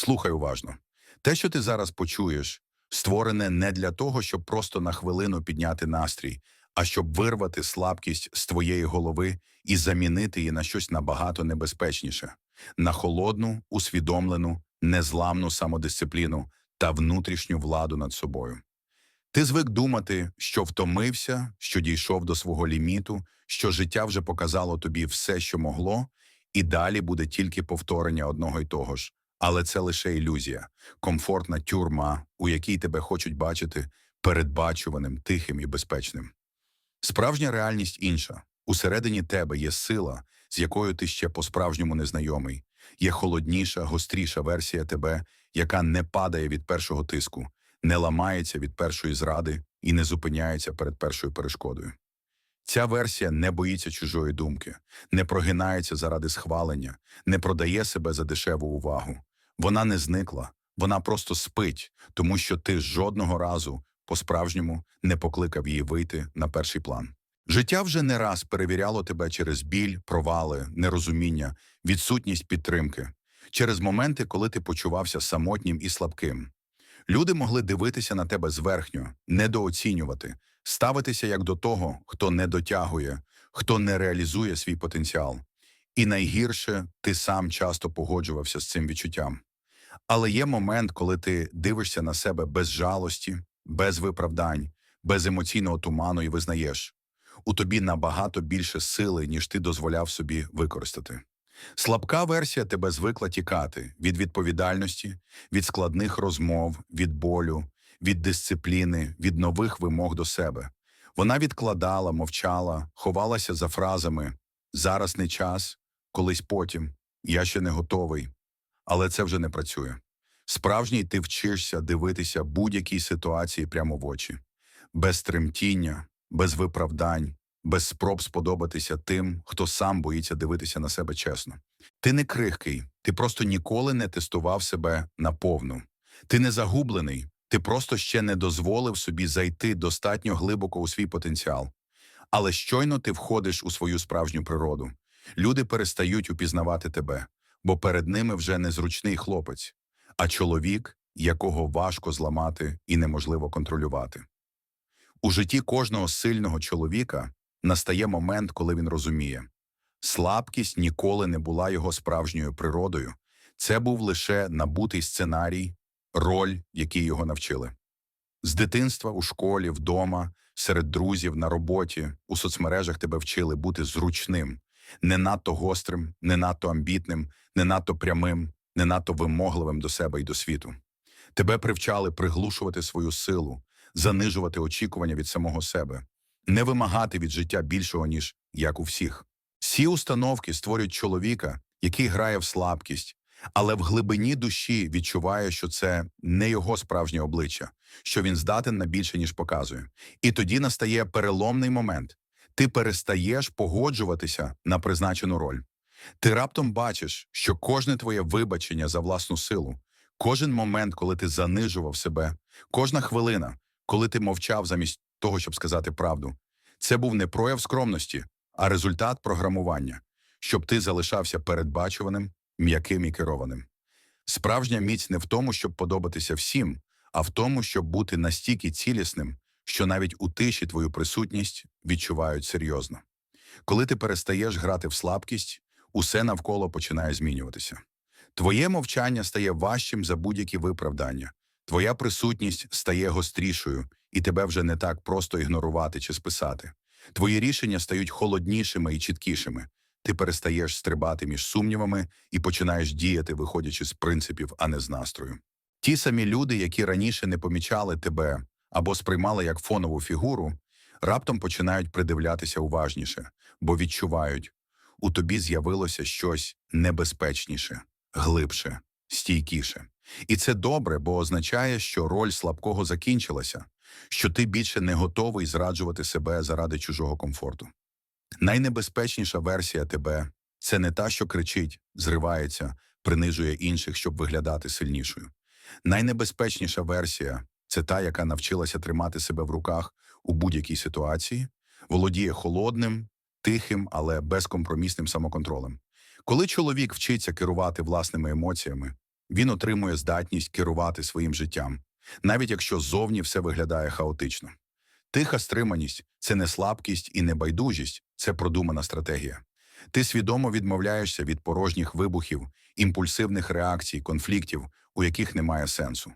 Слухай уважно. Те, що ти зараз почуєш, створене не для того, щоб просто на хвилину підняти настрій, а щоб вирвати слабкість з твоєї голови і замінити її на щось набагато небезпечніше, на холодну, усвідомлену, незламну самодисципліну та внутрішню владу над собою. Ти звик думати, що втомився, що дійшов до свого ліміту, що життя вже показало тобі все, що могло, і далі буде тільки повторення одного й того ж. Але це лише ілюзія, комфортна тюрма, у якій тебе хочуть бачити передбачуваним, тихим і безпечним. Справжня реальність інша. Усередині тебе є сила, з якою ти ще по-справжньому незнайомий. Є холодніша, гостріша версія тебе, яка не падає від першого тиску, не ламається від першої зради і не зупиняється перед першою перешкодою. Ця версія не боїться чужої думки, не прогинається заради схвалення, не продає себе за дешеву увагу. Вона не зникла, вона просто спить, тому що ти жодного разу по-справжньому не покликав її вийти на перший план. Життя вже не раз перевіряло тебе через біль, провали, нерозуміння, відсутність підтримки, через моменти, коли ти почувався самотнім і слабким. Люди могли дивитися на тебе зверхньо, недооцінювати, ставитися як до того, хто не дотягує, хто не реалізує свій потенціал. І найгірше, ти сам часто погоджувався з цим відчуттям. Але є момент, коли ти дивишся на себе без жалості, без виправдань, без емоційного туману і визнаєш, у тобі набагато більше сили, ніж ти дозволяв собі використати. Слабка версія тебе звикла тікати від відповідальності, від складних розмов, від болю, від дисципліни, від нових вимог до себе. Вона відкладала, мовчала, ховалася за фразами зараз не час, колись потім, я ще не готовий. Але це вже не працює. Справжній ти вчишся дивитися будь-якій ситуації прямо в очі, без тремтіння, без виправдань, без спроб сподобатися тим, хто сам боїться дивитися на себе чесно. Ти не крихкий, ти просто ніколи не тестував себе наповну. Ти не загублений, ти просто ще не дозволив собі зайти достатньо глибоко у свій потенціал. Але щойно ти входиш у свою справжню природу. Люди перестають упізнавати тебе, бо перед ними вже не зручний хлопець, а чоловік, якого важко зламати і неможливо контролювати. У житті кожного сильного чоловіка настає момент, коли він розуміє, слабкість ніколи не була його справжньою природою, це був лише набутий сценарій, роль, якій його навчили. З дитинства у школі, вдома, серед друзів, на роботі, у соцмережах тебе вчили бути зручним, не надто гострим, не надто амбітним, не надто прямим, не надто вимогливим до себе і до світу. Тебе привчали приглушувати свою силу, занижувати очікування від самого себе, не вимагати від життя більшого, ніж як у всіх. Всі установки створюють чоловіка, який грає в слабкість, але в глибині душі відчуває, що це не його справжнє обличчя, що він здатен на більше, ніж показує. І тоді настає переломний момент. Ти перестаєш погоджуватися на призначену роль. Ти раптом бачиш, що кожне твоє вибачення за власну силу, кожен момент, коли ти занижував себе, кожна хвилина, коли ти мовчав замість того, щоб сказати правду, це був не прояв скромності, а результат програмування, щоб ти залишався передбачуваним, м'яким і керованим. Справжня міць не в тому, щоб подобатися всім, а в тому, щоб бути настільки цілісним, що навіть у тиші твою присутність відчувають серйозно. Коли ти перестаєш грати в слабкість, усе навколо починає змінюватися. Твоє мовчання стає важчим за будь-які виправдання, твоя присутність стає гострішою, і тебе вже не так просто ігнорувати чи списати. Твої рішення стають холоднішими і чіткішими. Ти перестаєш стрибати між сумнівами і починаєш діяти, виходячи з принципів, а не з настрою. Ті самі люди, які раніше не помічали тебе або сприймали як фонову фігуру, раптом починають придивлятися уважніше, бо відчувають, у тобі з'явилося щось небезпечніше, глибше, стійкіше. І це добре, бо означає, що роль слабкого закінчилася, що ти більше не готовий зраджувати себе заради чужого комфорту. Найнебезпечніша версія тебе це не та, що кричить, зривається, принижує інших, щоб виглядати сильнішою. Найнебезпечніша версія це та, яка навчилася тримати себе в руках у будь-якій ситуації, володіє холодним, тихим, але безкомпромісним самоконтролем. Коли чоловік вчиться керувати власними емоціями, він отримує здатність керувати своїм життям, навіть якщо зовні все виглядає хаотично. Тиха стриманість це не слабкість і не байдужість, це продумана стратегія. Ти свідомо відмовляєшся від порожніх вибухів, імпульсивних реакцій, конфліктів, у яких немає сенсу.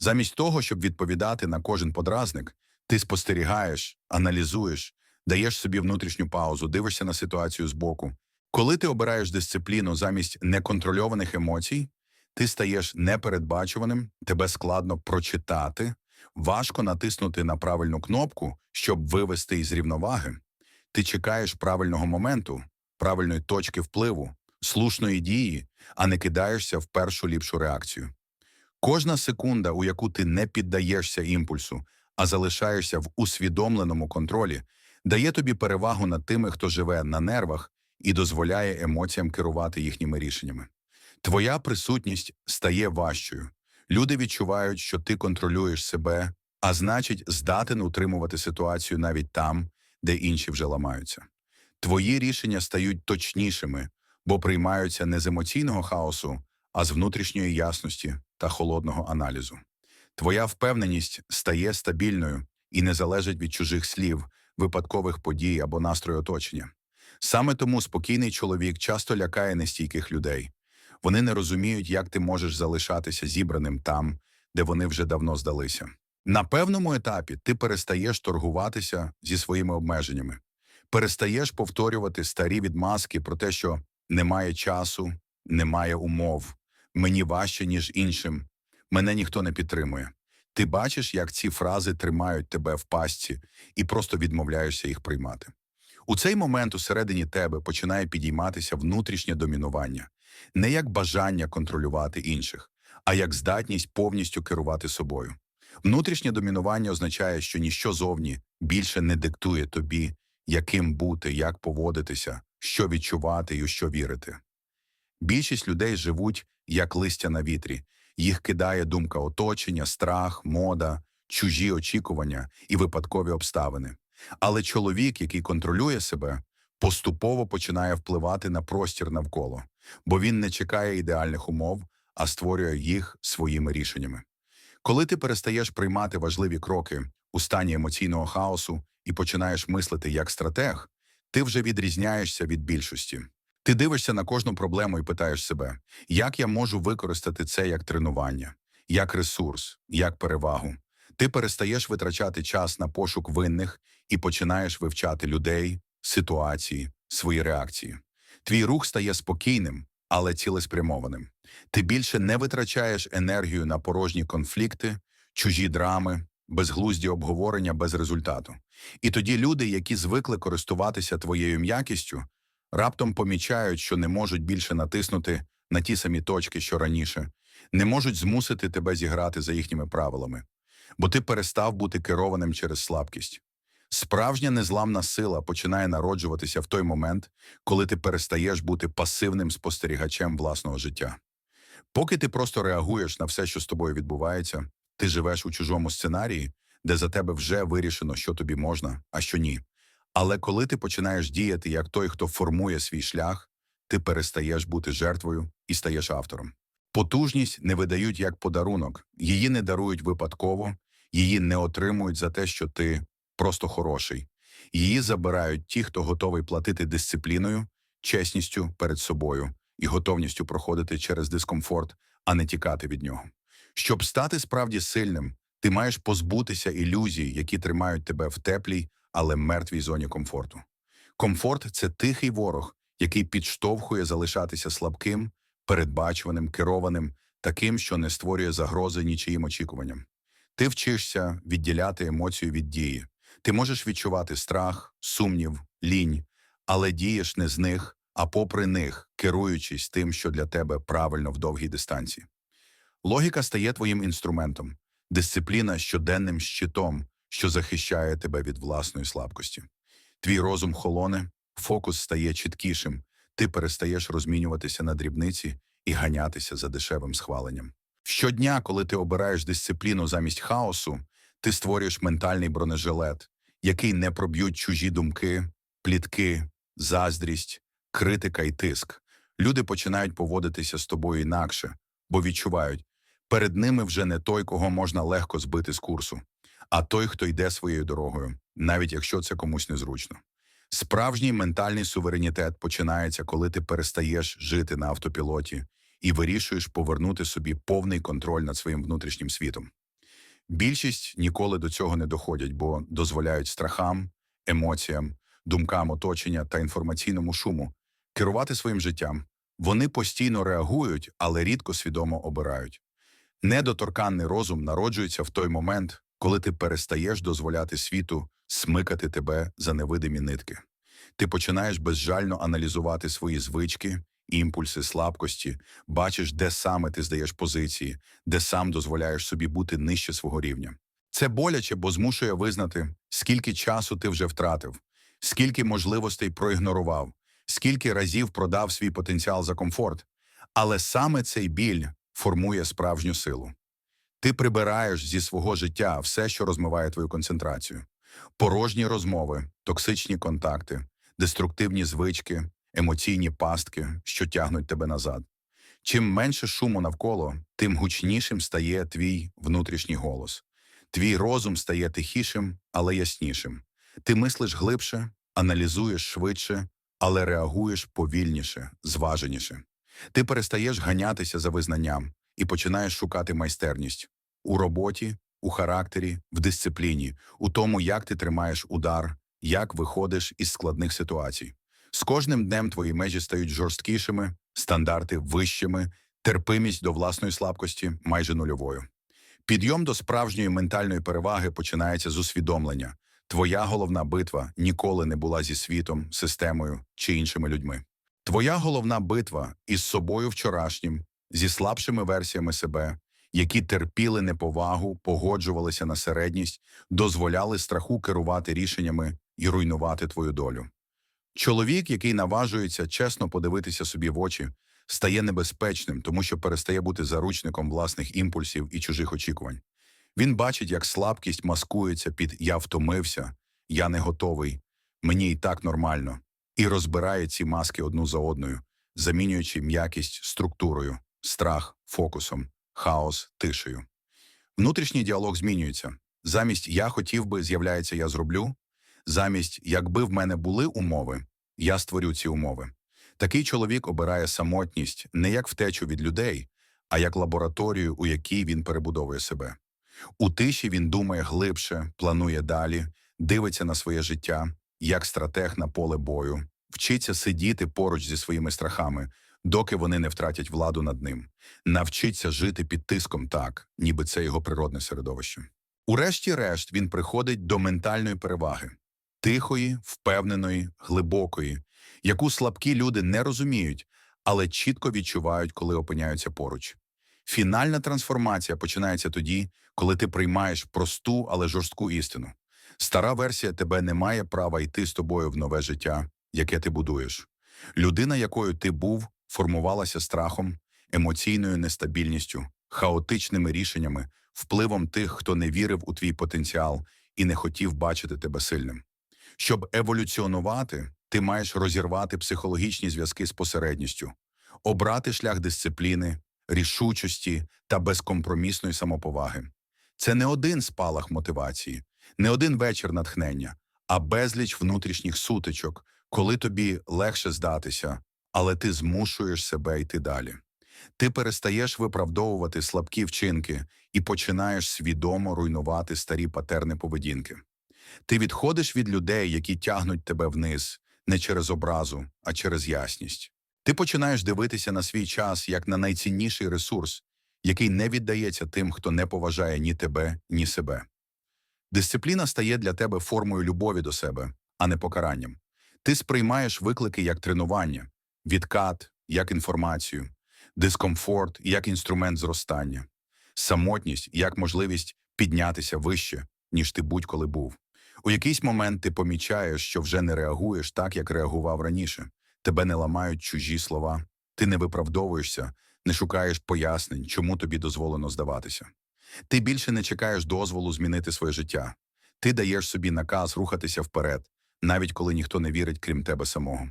Замість того, щоб відповідати на кожен подразник, ти спостерігаєш, аналізуєш, даєш собі внутрішню паузу, дивишся на ситуацію збоку. Коли ти обираєш дисципліну замість неконтрольованих емоцій, ти стаєш непередбачуваним, тебе складно прочитати, важко натиснути на правильну кнопку, щоб вивести із рівноваги. Ти чекаєш правильного моменту, правильної точки впливу, слушної дії, а не кидаєшся в першу ліпшу реакцію. Кожна секунда, у яку ти не піддаєшся імпульсу, а залишаєшся в усвідомленому контролі, дає тобі перевагу над тими, хто живе на нервах і дозволяє емоціям керувати їхніми рішеннями. Твоя присутність стає важчою. Люди відчувають, що ти контролюєш себе, а значить, здатен утримувати ситуацію навіть там, де інші вже ламаються. Твої рішення стають точнішими, бо приймаються не з емоційного хаосу, а з внутрішньої ясності та холодного аналізу. Твоя впевненість стає стабільною і не залежить від чужих слів, випадкових подій або настрою оточення. Саме тому спокійний чоловік часто лякає нестійких людей. Вони не розуміють, як ти можеш залишатися зібраним там, де вони вже давно здалися. На певному етапі ти перестаєш торгуватися зі своїми обмеженнями, перестаєш повторювати старі відмазки про те, що немає часу, немає умов, мені важче, ніж іншим, мене ніхто не підтримує. Ти бачиш, як ці фрази тримають тебе в пастці і просто відмовляєшся їх приймати. У цей момент усередині тебе починає підійматися внутрішнє домінування, не як бажання контролювати інших, а як здатність повністю керувати собою. Внутрішнє домінування означає, що ніщо зовні більше не диктує тобі, яким бути, як поводитися, що відчувати і у що вірити. Більшість людей живуть як листя на вітрі, їх кидає думка оточення, страх, мода, чужі очікування і випадкові обставини. Але чоловік, який контролює себе, поступово починає впливати на простір навколо, бо він не чекає ідеальних умов, а створює їх своїми рішеннями. Коли ти перестаєш приймати важливі кроки у стані емоційного хаосу і починаєш мислити як стратег, ти вже відрізняєшся від більшості. Ти дивишся на кожну проблему і питаєш себе, як я можу використати це як тренування, як ресурс, як перевагу. Ти перестаєш витрачати час на пошук винних і починаєш вивчати людей, ситуації, свої реакції. Твій рух стає спокійним, але цілеспрямованим. Ти більше не витрачаєш енергію на порожні конфлікти, чужі драми, безглузді обговорення без результату. І тоді люди, які звикли користуватися твоєю м'якістю, раптом помічають, що не можуть більше натиснути на ті самі точки, що раніше, не можуть змусити тебе зіграти за їхніми правилами, бо ти перестав бути керованим через слабкість. Справжня незламна сила починає народжуватися в той момент, коли ти перестаєш бути пасивним спостерігачем власного життя. Поки ти просто реагуєш на все, що з тобою відбувається, ти живеш у чужому сценарії, де за тебе вже вирішено, що тобі можна, а що ні. Але коли ти починаєш діяти як той, хто формує свій шлях, ти перестаєш бути жертвою і стаєш автором. Потужність не видають як подарунок, її не дарують випадково, її не отримують за те, що ти просто хороший. Її забирають ті, хто готовий платити дисципліною, чесністю перед собою і готовністю проходити через дискомфорт, а не тікати від нього. Щоб стати справді сильним, ти маєш позбутися ілюзій, які тримають тебе в теплій, але мертвій зоні комфорту. Комфорт це тихий ворог, який підштовхує залишатися слабким, передбачуваним, керованим, таким, що не створює загрози нічиїм очікуванням. Ти вчишся відділяти емоцію від дії. Ти можеш відчувати страх, сумнів, лінь, але дієш не з них, а попри них, керуючись тим, що для тебе правильно в довгій дистанції. Логіка стає твоїм інструментом, дисципліна щоденним щитом, що захищає тебе від власної слабкості. Твій розум холоне, фокус стає чіткішим, ти перестаєш розмінюватися на дрібниці і ганятися за дешевим схваленням. Щодня, коли ти обираєш дисципліну замість хаосу, ти створюєш ментальний бронежилет, який не проб'ють чужі думки, плітки, заздрість, критика і тиск. Люди починають поводитися з тобою інакше, бо відчувають, перед ними вже не той, кого можна легко збити з курсу, а той, хто йде своєю дорогою, навіть якщо це комусь незручно. Справжній ментальний суверенітет починається, коли ти перестаєш жити на автопілоті і вирішуєш повернути собі повний контроль над своїм внутрішнім світом. Більшість ніколи до цього не доходять, бо дозволяють страхам, емоціям, думкам оточення та інформаційному шуму керувати своїм життям. Вони постійно реагують, але рідко свідомо обирають. Недоторканний розум народжується в той момент, коли ти перестаєш дозволяти світу смикати тебе за невидимі нитки. Ти починаєш безжально аналізувати свої звички, імпульси, слабкості, бачиш, де саме ти здаєш позиції, де сам дозволяєш собі бути нижче свого рівня. Це боляче, бо змушує визнати, скільки часу ти вже втратив, скільки можливостей проігнорував, скільки разів продав свій потенціал за комфорт. Але саме цей біль формує справжню силу. Ти прибираєш зі свого життя все, що розмиває твою концентрацію. Порожні розмови, токсичні контакти, деструктивні звички, емоційні пастки, що тягнуть тебе назад. Чим менше шуму навколо, тим гучнішим стає твій внутрішній голос. Твій розум стає тихішим, але яснішим. Ти мислиш глибше, аналізуєш швидше, але реагуєш повільніше, зваженіше. Ти перестаєш ганятися за визнанням і починаєш шукати майстерність у роботі, у характері, в дисципліні, у тому, як ти тримаєш удар, як виходиш із складних ситуацій. З кожним днем твої межі стають жорсткішими, стандарти вищими, терпимість до власної слабкості майже нульовою. Підйом до справжньої ментальної переваги починається з усвідомлення. Твоя головна битва ніколи не була зі світом, системою чи іншими людьми. Твоя головна битва із собою вчорашнім, зі слабшими версіями себе, які терпіли неповагу, погоджувалися на середність, дозволяли страху керувати рішеннями і руйнувати твою долю. Чоловік, який наважується чесно подивитися собі в очі, стає небезпечним, тому що перестає бути заручником власних імпульсів і чужих очікувань. Він бачить, як слабкість маскується під я втомився, я не готовий, мені і так нормально, і розбирає ці маски одну за одною, замінюючи м'якість структурою, страх фокусом, хаос тишею. Внутрішній діалог змінюється. Замість я хотів би, з'являється я зроблю. Замість якби в мене були умови, я створю ці умови. Такий чоловік обирає самотність не як втечу від людей, а як лабораторію, у якій він перебудовує себе. У тиші він думає глибше, планує далі, дивиться на своє життя, як стратег на поле бою, вчиться сидіти поруч зі своїми страхами, доки вони не втратять владу над ним, навчиться жити під тиском так, ніби це його природне середовище. Урешті-решт він приходить до ментальної переваги тихої, впевненої, глибокої, яку слабкі люди не розуміють, але чітко відчувають, коли опиняються поруч. Фінальна трансформація починається тоді, коли ти приймаєш просту, але жорстку істину. Стара версія тебе не має права йти з тобою в нове життя, яке ти будуєш. Людина, якою ти був, формувалася страхом, емоційною нестабільністю, хаотичними рішеннями, впливом тих, хто не вірив у твій потенціал і не хотів бачити тебе сильним. Щоб еволюціонувати, ти маєш розірвати психологічні зв'язки з посередністю, обрати шлях дисципліни, рішучості та безкомпромісної самоповаги. Це не один спалах мотивації, не один вечір натхнення, а безліч внутрішніх сутичок, коли тобі легше здатися, але ти змушуєш себе йти далі. Ти перестаєш виправдовувати слабкі вчинки і починаєш свідомо руйнувати старі патерни поведінки. Ти відходиш від людей, які тягнуть тебе вниз, не через образу, а через ясність. Ти починаєш дивитися на свій час як на найцінніший ресурс, який не віддається тим, хто не поважає ні тебе, ні себе. Дисципліна стає для тебе формою любові до себе, а не покаранням. Ти сприймаєш виклики як тренування, відкат як інформацію, дискомфорт як інструмент зростання, самотність як можливість піднятися вище, ніж ти будь-коли був. У якийсь момент ти помічаєш, що вже не реагуєш так, як реагував раніше. Тебе не ламають чужі слова, ти не виправдовуєшся, не шукаєш пояснень, чому тобі дозволено здаватися. Ти більше не чекаєш дозволу змінити своє життя. Ти даєш собі наказ рухатися вперед, навіть коли ніхто не вірить, крім тебе самого.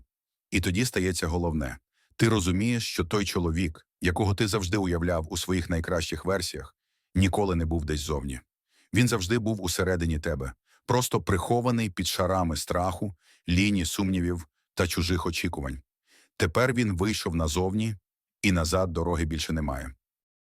І тоді стається головне ти розумієш, що той чоловік, якого ти завжди уявляв у своїх найкращих версіях, ніколи не був десь зовні. Він завжди був усередині тебе, просто прихований під шарами страху, ліні сумнівів та чужих очікувань. Тепер він вийшов назовні, і назад дороги більше немає.